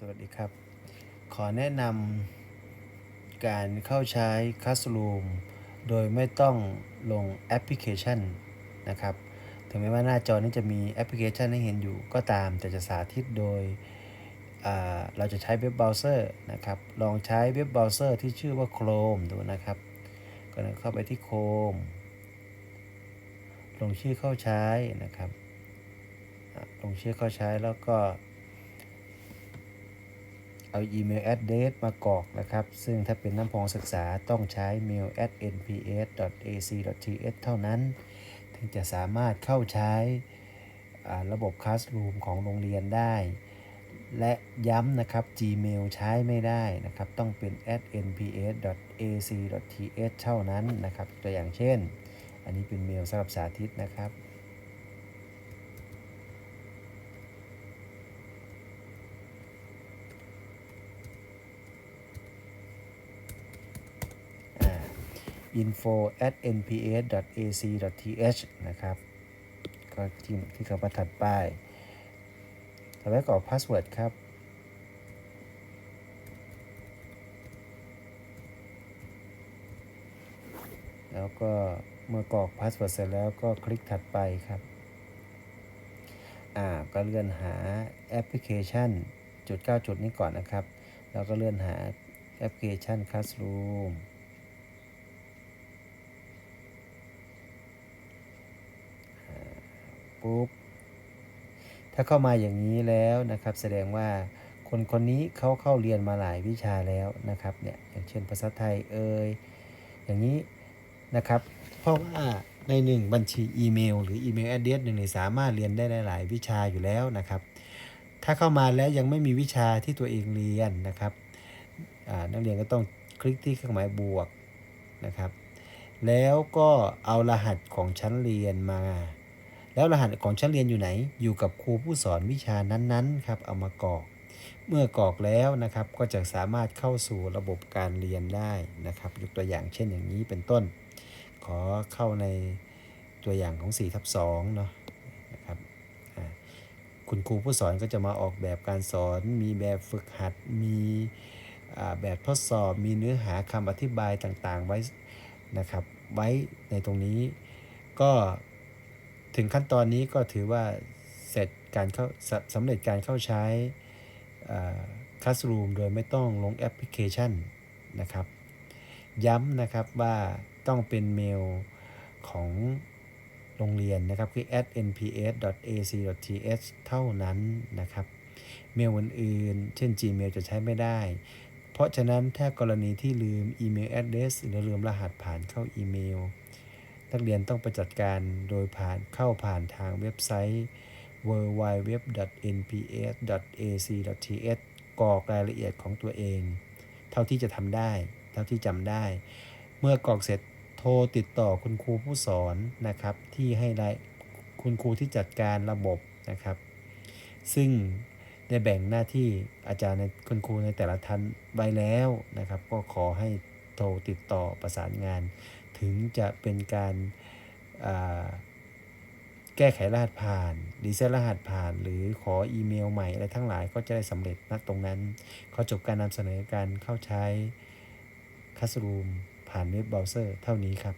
สวัสดีครับ ขอแนะนำการเข้าใช้ Classroom โดยไม่ต้องลงแอปพลิเคชันนะครับ ถึงแม้ว่าหน้าจอนี้จะมีแอปพลิเคชันให้เห็นอยู่ก็ตาม แต่จะสาธิตโดยเราจะใช้เว็บเบราว์เซอร์นะครับ ลองใช้เว็บเบราว์เซอร์ที่ชื่อว่า Chrome ดูนะครับ ก็เข้าไปที่ Chrome ลงชื่อเข้าใช้นะครับ ลงชื่อเข้าใช้แล้วก็ เอาอีเมล address มากรอกนะครับ ซึ่งถ้าเป็นน้ำพองศึกษาต้องใช้ mail at nps.ac.th เท่านั้น ถึงจะสามารถเข้าใช้ระบบ Classroom ของโรงเรียนได้ และย้ำนะครับ Gmail ใช้ไม่ได้นะครับ ต้องเป็น at nps.ac.th เท่านั้นนะครับ ตัวอย่างเช่น อันนี้เป็นเมลสำหรับสาธิตนะครับ info at nps.ac.th นะครับ ก็ที่ที่เขาประถัดป้ายต่อไปกรอกพาสเวิร์ดครับแล้วก็เมื่อกรอกพาสเวิร์ดเสร็จแล้วก็คลิกถัดไปครับ อ่า ก็เลื่อนหาแอปพลิเคชันจุด 9 จุดนี้ก่อนนะครับ แล้วก็เลื่อนหาแอปพลิเคชัน Classroom ปุ๊บ ถ้าเข้ามาอย่างนี้แล้วนะครับ แสดงว่าคนคนนี้เขาเข้าเรียนมาหลายวิชาแล้วนะครับเนี่ยอย่างเช่นภาษาไทยเอ่ยอย่างนี้นะครับ เพราะว่าในหนึ่งบัญชีอีเมลหรืออีเมลแอดเดรสหนึ่งสามารถเรียนได้หลาย ๆ วิชาอยู่แล้วนะครับ ถ้าเข้ามาแล้วยังไม่มีวิชาที่ตัวเองเรียนนะครับนักเรียนก็ต้องคลิกที่เครื่องหมายบวกนะครับ แล้วก็เอารหัสของชั้นเรียนมา แล้วรหัสของชั้นเรียนอยู่ไหน อยู่กับครูผู้สอนวิชานั้นๆครับ เอามากรอก เมื่อกรอกแล้วนะครับ ก็จะสามารถเข้าสู่ระบบการเรียนได้นะครับ ยกตัวอย่างเช่นอย่างนี้เป็นต้น ขอเข้าในตัวอย่างของ4ทับ2เนาะนะครับ คุณครูผู้สอนก็จะมาออกแบบการสอน มีแบบฝึกหัด มีแบบทดสอบ มีเนื้อหาคำอธิบายต่างๆไว้นะครับ ไว้ในตรงนี้ก็ ถึงขั้นตอนนี้ก็ถือว่าเสร็จการเข้าสสำเร็จการเข้าใช้ Classroom โดยไม่ต้องลงแอปพลิเคชันนะครับ ย้ำนะครับว่าต้องเป็นเมลของโรงเรียนนะครับ คือ at nps.ac.th เท่านั้นนะครับ เมลอื่นๆ เช่น Gmail จะใช้ไม่ได้ เพราะฉะนั้นถ้ากรณีที่ลืมอีเมล address หรือลืมรหัสผ่านเข้าอีเมล นักเรียนต้องไปจัดการโดยผ่านเข้าผ่านทางเว็บไซต์ www.nps.ac.th กรอกรายละเอียดของตัวเอง เท่าที่จะทำได้ เท่าที่จำได้ เมื่อกรอกเสร็จโทรติดต่อคุณครูผู้สอนนะครับ ที่ให้รายคุณครูที่จัดการระบบนะครับ ซึ่งได้แบ่งหน้าที่อาจารย์ในคุณครูในแต่ละท่านไว้แล้วนะครับ ก็ขอให้โทรติดต่อประสานงาน ถึงจะเป็นการแก้ไขรหัสผ่านรีเซ็ตรหัสผ่าน หรือขออีเมลใหม่อะไรทั้งหลายก็จะได้สำเร็จณตรงนั้น ขอจบการนำเสนอการเข้าใช้ Classroom ผ่านเว็บเบราว์เซอร์เท่านี้ครับ